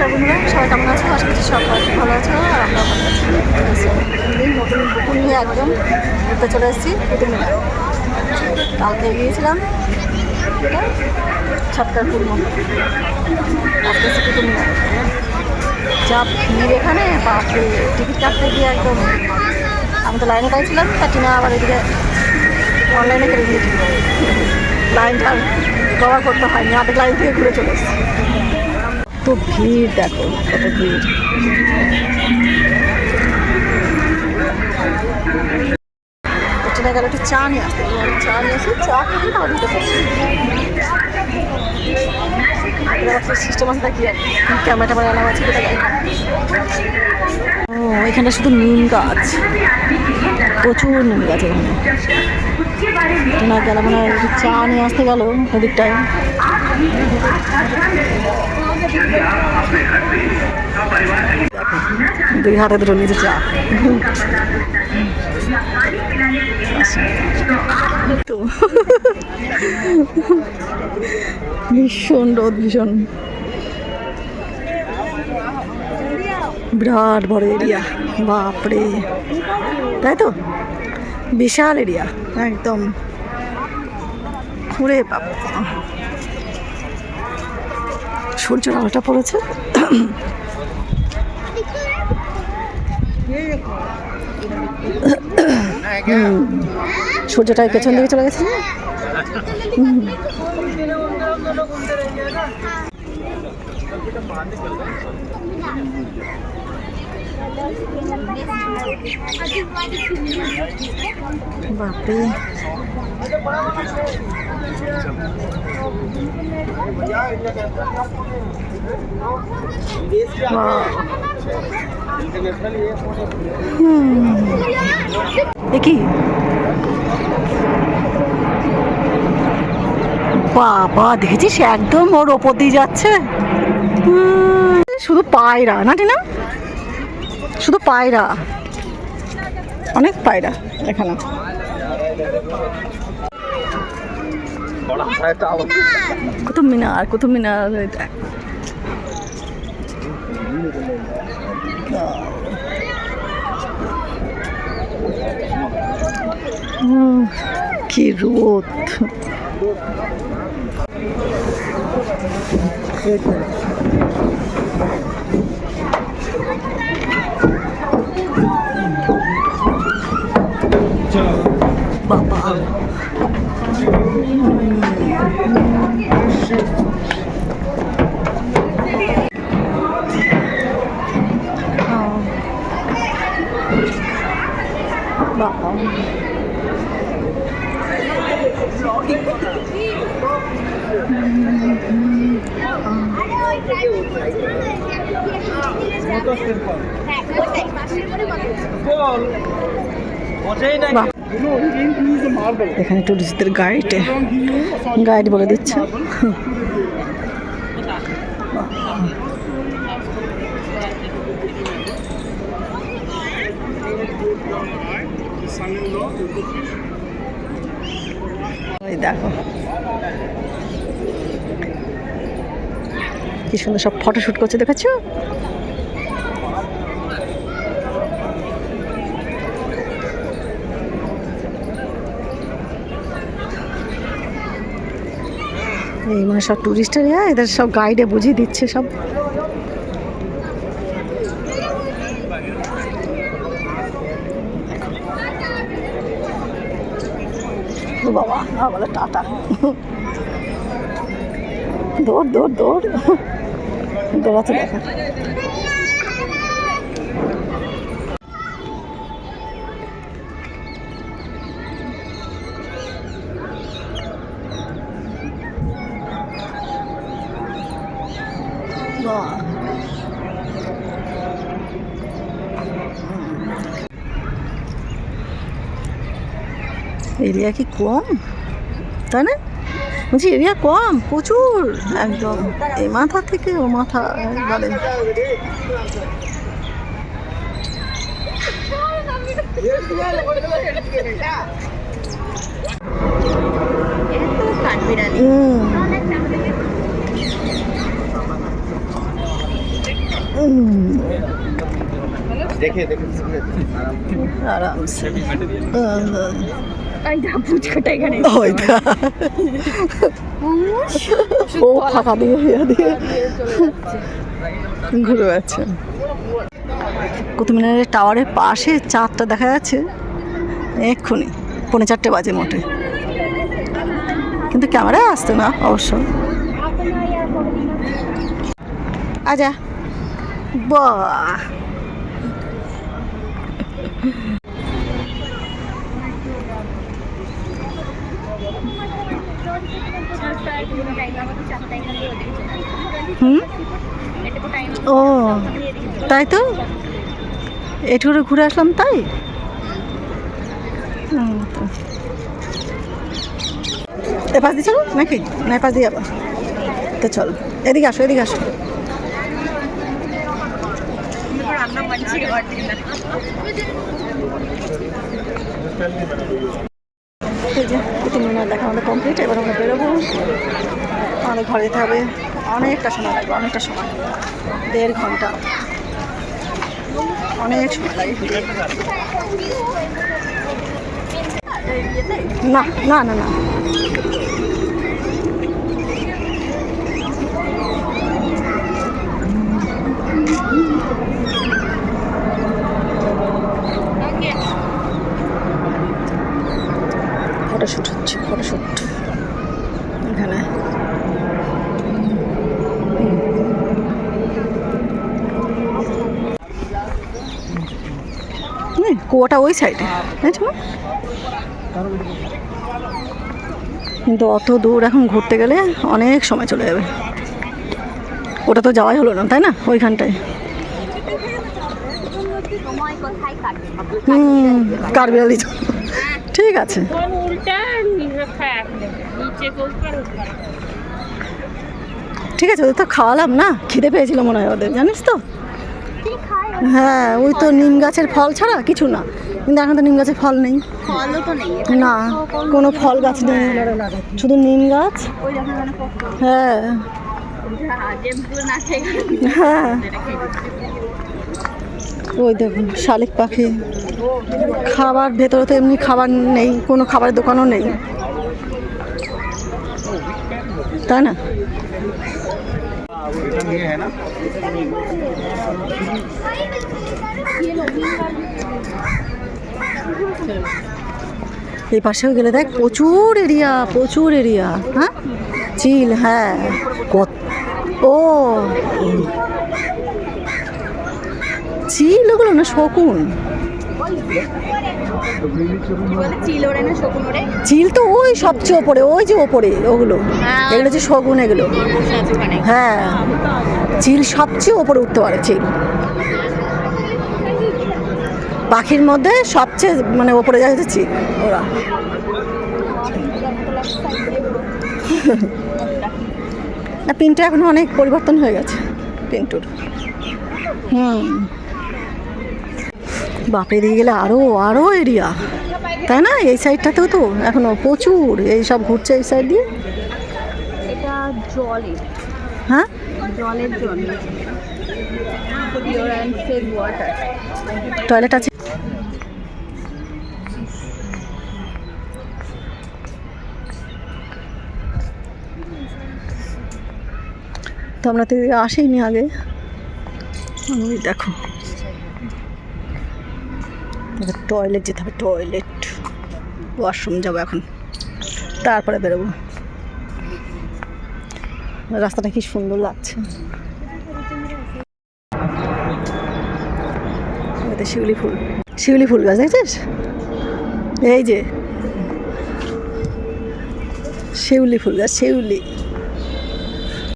নমস্কার বন্ধুরা, সবাই কেমন আছো? আশা করছি সবাই ভালো আছো আর আমরা ভালো আছি। নতুন বুকুল নিয়ে একদম ঘুরতে চলে এসেছি মিনার কালকে গিয়েছিলাম। ছাত্তার পূর্ণ আজকে এসেছি মিনার যা ভিড় এখানে, বাপরে, টিকিট কাটতে গিয়ে একদম আমি তো লাইনে পাইছিলাম তা টিনা আবার এদিকে অনলাইনে কেটে দিয়েছিল। লাইনটা কভার করতে হয়নি আধেক লাইন থেকে ঘুরে চলে এসেছি। তো ভিড়, দেখো কত ভিড়। চা নিয়ে আসতে। চা নিয়ে আসি, চা সিস্টেম আছে ক্যামেরা আছে ও, এখানটা শুধু নিম গাছ। প্রচুর নিম গাছ এখানে। না গেল একটু চা নিয়ে আসতে গেল ওদিকটায়। দুই হাতে দুটো নিচে চা। তো। ভীষণ রোদ, ভীষণ। বিরাট বড় এরিয়া বাপরে। তাই তো? বিশাল এরিয়া একদম। ঘুরে বাবা। সূর্যের আলোটা পড়েছে। সূর্যটা পেছন দিকে চলে গেছে না? হুম। বাপরে। এ বাবা দেখেছিস একদম ওর ওপর দিয়ে যাচ্ছে শুধু পায়রা, না টিনা? শুধু পায়রা। অনেক পায়রা এখানে কুতুব মিনার কুতুব মিনার কি রোদ। বাবা বাবা বাহ এখানে টুরিস্টদের গাইড গাইড বলে দিচ্ছে। দেখো। কি সুন্দর সব ফটো শুট করছে দেখাচ্ছ এই মানে সব টুরিস্ট এরিয়া এদের সব গাইডে বুঝিয়ে দিচ্ছে সব। বাবা বলে টাটা। দৌড় দৌড় দৌড়। দৌড়াতে দেখা। বাহ এরিয়া কি কম? তাই না? বলছি এরিয়া কম প্রচুর। একদম এই মাথা থেকে ও মাথা একবারে। দেখে দেখে আরামসে। এই যা ফুচকাটা এখানে ও ফাঁকা দিয়ে ইয়া দিয়ে। ঘুরে বেড়াচ্ছে। কুতুব মিনারের টাওয়ারের পাশে চাঁদটা দেখা যাচ্ছে। এক্ষুনি পৌনে চারটে বাজে মোটে। কিন্তু ক্যামেরায় আসতে না অবশ্য। আজা বাহ। ও তাই তো? একটু করে ঘুরে আসলাম তাই। এ পাশ দিয়ে চলো? নাকি? না পাশ দিয়ে তো চলো। এদিকে আসো এদিকে আসো। তিন মিনিট দেখা আমাদের কমপ্লিট এবার আমরা বেরোবো আমাদের ঘরে যেতে হবে অনেকটা সময় লাগবে অনেকটা সময় দেড় ঘণ্টা অনেক সময় লাগে না না না না ফটোশ্যুট হচ্ছে ফটোশ্যুট এখানে হুম, কুয়াটা ওই সাইডে কিন্তু অত দূর এখন ঘুরতে গেলে অনেক সময় চলে যাবে। ওটা তো যাওয়াই হলো না, তাই না? ওইখানটায়। হুম ঠিক আছে। ঠিক আছে, ওদের তো খাওয়ালাম না, খিদে পেয়েছিল মনে হয় ওদের, জানিস তো? হ্যাঁ ওই তো নিম গাছের ফল ছাড়া কিছু না। কিন্তু এখন তো নিম গাছের ফল নেই। না কোনো ফল গাছ নেই। শুধু নিম গাছ? হ্যাঁ। খেয়ে হ্যাঁ। ওই দেখুন শালিক পাখি। খাবার ভেতরে তো এমনি খাবার নেই কোনো খাবারের দোকানও নেই। তাই না? এটা নিয়ে হ্যাঁ না এই পাশেও গেলে দেখ, প্রচুর এরিয়া প্রচুর এরিয়া হ্যাঁ? চিল হ্যাঁ। কত ও। চিল ওগুলো না শকুন। চিল তো ওই সবচেয়ে ওপরে ওই যে ওপরে ওগুলো। এগুলো যে শগুন এগুলো। হ্যাঁ চিল সবচেয়ে ওপরে উঠতে পারে চিল পাখির মধ্যে সবচেয়ে মানে ওপরে যাচ্ছে চিল ওরা। না পিন্টু এখন অনেক পরিবর্তন হয়ে গেছে পিন্টুর। হুম। বাপরে দিয়ে গেলে আরও আরও এরিয়া। তাই না? এই সাইডটাতেও তো এখনও প্রচুর এই সব ঘুরছে এই সাইড দিয়ে। এটা জলের হ্যাঁ? জলের জন্য। টয়লেট আছে। তো আমরা তো আসিনি আগে। দেখো। টয়লেট যেতে হবে টয়লেট ওয়াশরুম যাব এখন। তারপরে বেরোবো। রাস্তাটা কি সুন্দর লাগছে। শিউলি ফুল। শিউলি ফুল গাছ, দেখছিস? এই যে। শিউলি ফুল গাছ, শিউলি।